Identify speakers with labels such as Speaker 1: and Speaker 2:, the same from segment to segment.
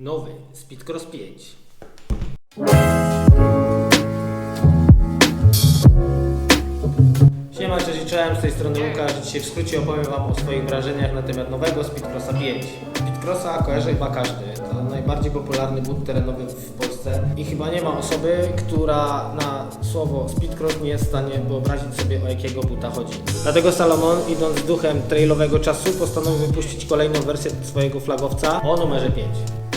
Speaker 1: Nowy Speedcross 5. Siema, cześć czołem, z tej strony Łukasz. Dzisiaj w skrócie opowiem Wam o swoich wrażeniach na temat nowego Speedcrossa 5. Speedcrossa kojarzy chyba każdy. To najbardziej popularny but terenowy w Polsce i chyba nie ma osoby, która na słowo Speedcross nie jest w stanie wyobrazić sobie o jakiego buta chodzi. Dlatego Salomon, idąc duchem trailowego czasu, postanowił wypuścić kolejną wersję swojego flagowca o numerze 5.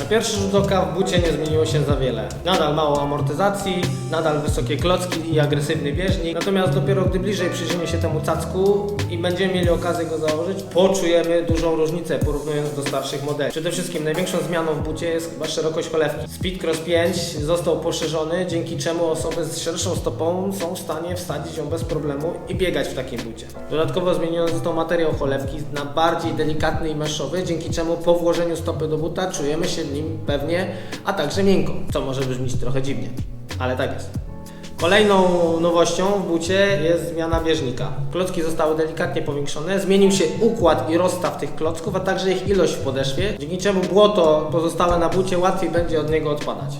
Speaker 1: Na pierwszy rzut oka w bucie nie zmieniło się za wiele. Nadal mało amortyzacji, nadal wysokie klocki i agresywny bieżnik. Natomiast dopiero gdy bliżej przyjrzymy się temu cacku i będziemy mieli okazję go założyć, poczujemy dużą różnicę porównując do starszych modeli. Przede wszystkim największą zmianą w bucie jest chyba szerokość cholewki. Speedcross 5 został poszerzony, dzięki czemu osoby z szerszą stopą są w stanie wsadzić ją bez problemu i biegać w takim bucie. Dodatkowo zmieniony został materiał cholewki na bardziej delikatny i meszowy, dzięki czemu po włożeniu stopy do buta czujemy się pewnie, a także miękko, co może brzmieć trochę dziwnie, ale tak jest. Kolejną nowością w bucie jest zmiana bieżnika. Klocki zostały delikatnie powiększone, zmienił się układ i rozstaw tych klocków, a także ich ilość w podeszwie, dzięki czemu błoto pozostałe na bucie łatwiej będzie od niego odpadać.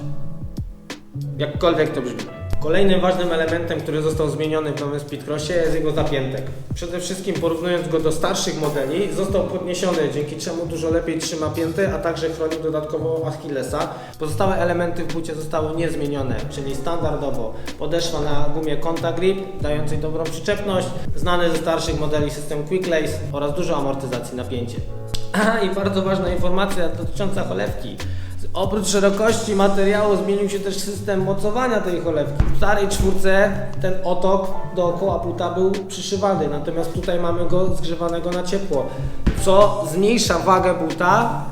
Speaker 1: Jakkolwiek to brzmi. Kolejnym ważnym elementem, który został zmieniony w nowym Speedcrossie jest jego zapiętek. Przede wszystkim porównując go do starszych modeli, został podniesiony, dzięki czemu dużo lepiej trzyma pięty, a także chroni dodatkowo Achillesa. Pozostałe elementy w bucie zostały niezmienione, czyli standardowo podeszwa na gumie Conta Grip, dającej dobrą przyczepność, znany ze starszych modeli system Quick Lace oraz dużo amortyzacji napięcie. Aha, i bardzo ważna informacja dotycząca cholewki. Oprócz szerokości materiału zmienił się też system mocowania tej cholewki. W starej czwórce ten otok dookoła buta był przyszywany, natomiast tutaj mamy go zgrzewanego na ciepło, co zmniejsza wagę buta,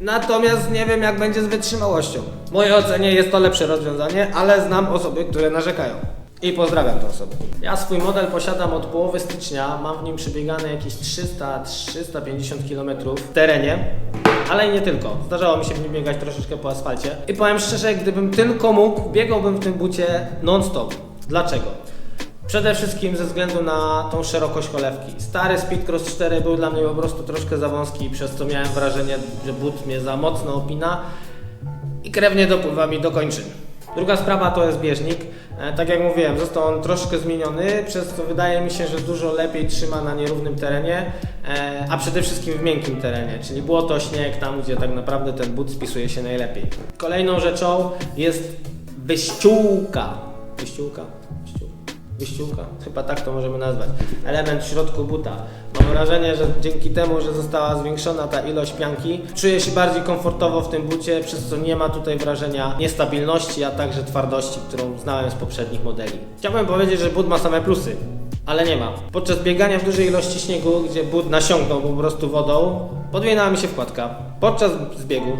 Speaker 1: natomiast nie wiem jak będzie z wytrzymałością. W mojej ocenie jest to lepsze rozwiązanie, ale znam osoby, które narzekają. I pozdrawiam te osoby. Ja swój model posiadam od połowy stycznia. Mam w nim przebiegane jakieś 300-350 km w terenie. Ale i nie tylko. Zdarzało mi się w nim biegać troszeczkę po asfalcie. I powiem szczerze, gdybym tylko mógł, biegałbym w tym bucie non-stop. Dlaczego? Przede wszystkim ze względu na tą szerokość cholewki. Stary Speedcross 4 był dla mnie po prostu troszkę za wąski, przez co miałem wrażenie, że but mnie za mocno opina i krew nie dopływa mi do kończyn. Druga sprawa to jest bieżnik. E, Tak jak mówiłem, został on troszkę zmieniony, przez co wydaje mi się, że dużo lepiej trzyma na nierównym terenie, e, a przede wszystkim w miękkim terenie, czyli błoto, śnieg, tam gdzie tak naprawdę ten but spisuje się najlepiej. Kolejną rzeczą jest wyściółka. Wyściółka? Wyściółka. Wyściółka? Chyba tak to możemy nazwać. Element w środku buta. Mam wrażenie, że dzięki temu, że została zwiększona ta ilość pianki, czuję się bardziej komfortowo w tym bucie, przez co nie ma tutaj wrażenia niestabilności, a także twardości, którą znałem z poprzednich modeli. Chciałbym powiedzieć, że but ma same plusy, ale nie ma. Podczas biegania w dużej ilości śniegu, gdzie but nasiąknął po prostu wodą, podwinęła mi się wkładka. Podczas zbiegu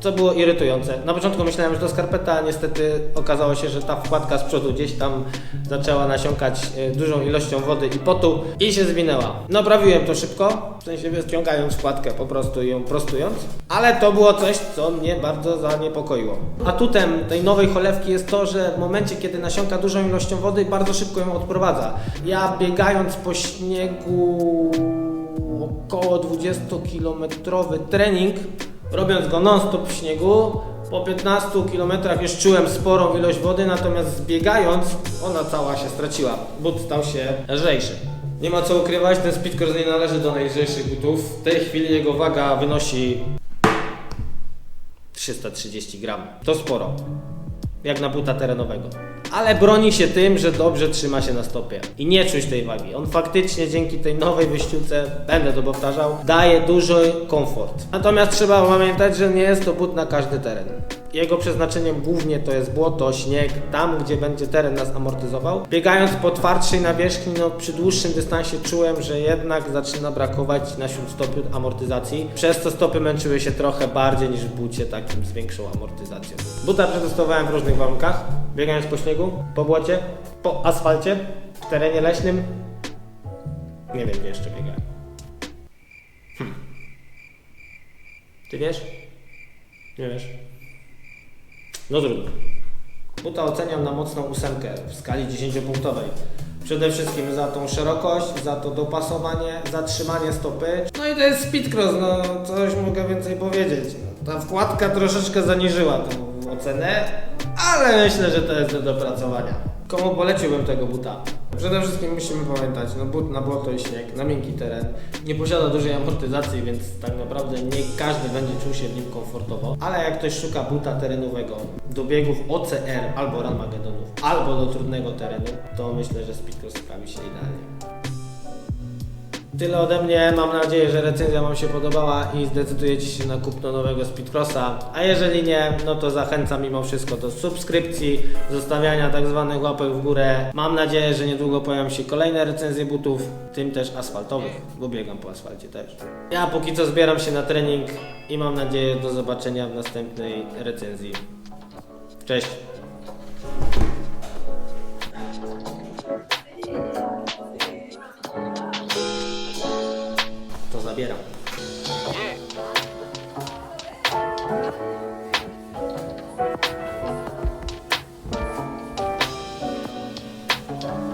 Speaker 1: co było irytujące. Na początku myślałem, że to skarpeta, a niestety okazało się, że ta wkładka z przodu gdzieś tam zaczęła nasiąkać e, dużą ilością wody i potu i się zwinęła. Naprawiłem to szybko, w sensie ściągając wkładkę po prostu i ją prostując, ale to było coś, co mnie bardzo zaniepokoiło. Atutem tej nowej cholewki jest to, że w momencie, kiedy nasiąka dużą ilością wody, bardzo szybko ją odprowadza. Ja biegając po śniegu około 20-kilometrowy trening, robiąc go non-stop w śniegu, po 15 km już czułem sporą ilość wody, natomiast zbiegając, ona cała się straciła. But stał się lżejszy. Nie ma co ukrywać, ten speedcross nie należy do najlżejszych butów. W tej chwili jego waga wynosi 330 gram. To sporo. Jak na buta terenowego. Ale broni się tym, że dobrze trzyma się na stopie. I nie czuć tej wagi. On faktycznie dzięki tej nowej wyściółce, będę to powtarzał, daje duży komfort. Natomiast trzeba pamiętać, że nie jest to but na każdy teren. Jego przeznaczeniem głównie to jest błoto, śnieg, tam gdzie będzie teren nas amortyzował. Biegając po twardszej nawierzchni, no przy dłuższym dystansie czułem, że jednak zaczyna brakować na śródstopiu amortyzacji. Przez to stopy męczyły się trochę bardziej niż w bucie takim z większą amortyzacją. Buta przetestowałem w różnych warunkach. Biegając po śniegu, po błocie, po asfalcie, w terenie leśnym. Nie wiem gdzie jeszcze biegałem. Hm. Ty wiesz? Nie wiesz? No trudno. Buta oceniam na mocną ósemkę w skali 10-punktowej. Przede wszystkim za tą szerokość, za to dopasowanie, za trzymanie stopy. No i to jest speedcross, no coś mogę więcej powiedzieć. Ta wkładka troszeczkę zaniżyła tą ocenę, ale myślę, że to jest do dopracowania. Komu poleciłbym tego buta? Przede wszystkim musimy pamiętać, no but na błoto i śnieg, na miękki teren. Nie posiada dużej amortyzacji, więc tak naprawdę nie każdy będzie czuł się w nim komfortowo. Ale jak ktoś szuka buta terenowego do biegów OCR albo Ranmagedonów, albo do trudnego terenu, to myślę, że Speedcross sprawi się idealnie. Tyle ode mnie. Mam nadzieję, że recenzja Wam się podobała i zdecydujecie się na kupno nowego Speedcrossa. A jeżeli nie, no to zachęcam mimo wszystko do subskrypcji, zostawiania tak zwanych łapek w górę. Mam nadzieję, że niedługo pojawią się kolejne recenzje butów, tym też asfaltowych, bo biegam po asfalcie też. Ja póki co zbieram się na trening i mam nadzieję do zobaczenia w następnej recenzji. Cześć! zabieram. you.